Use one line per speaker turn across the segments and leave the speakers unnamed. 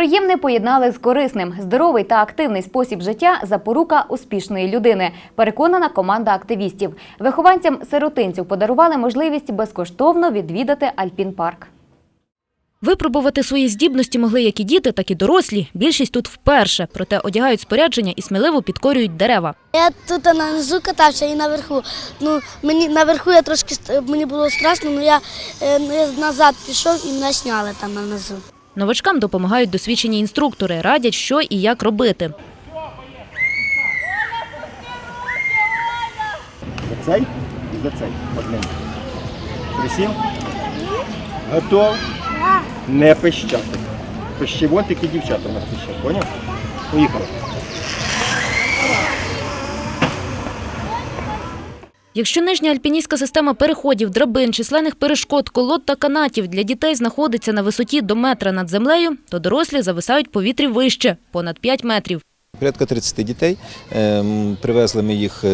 Приємне поєднали з корисним. Здоровий та активний спосіб життя запорука успішної людини. Переконана команда активістів. Вихованцям сиротинців подарували можливість безкоштовно відвідати Альпін-парк.
Випробувати свої здібності могли як і діти, так і дорослі. Більшість тут вперше, проте одягають спорядження і сміливо підкорюють дерева.
Я тут на низу катався і наверху. Ну, мені наверху я трошки мені було страшно, але я, е, ну, я назад пішов і мене сняли там на низу.
Новачкам допомагають досвідчені інструктори, радять, що і як робити.
За цей і за цей. Одним. Присів. Готов. Не пищати. Пищи вон тільки дівчата у нас пищать, поняв? Поїхали.
Якщо нижня альпіністська система переходів, драбин, численних перешкод, колод та канатів для дітей знаходиться на висоті до метра над землею, то дорослі зависають повітрі вище – понад 5 метрів.
Порядка 30 дітей. Ем, Привезли ми їх е,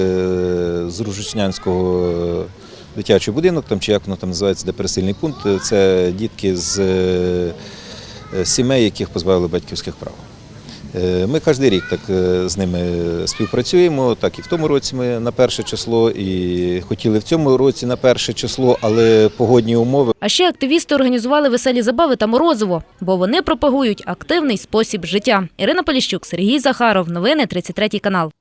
з Ружичнянського е, дитячого будинок, там чи як воно там називається, де пересильний пункт. Це дітки з е, сімей, яких позбавили батьківських прав. Е, Ми кожен рік так е, з ними співпрацюємо, так і в тому році ми на перше число, і хотіли в цьому році на перше число, але погодні умови
А ще активісти організували веселі забави та морозиво, бо вони пропагують активний спосіб життя. Ірина Поліщук, Сергій Захаров. Новини 33 канал.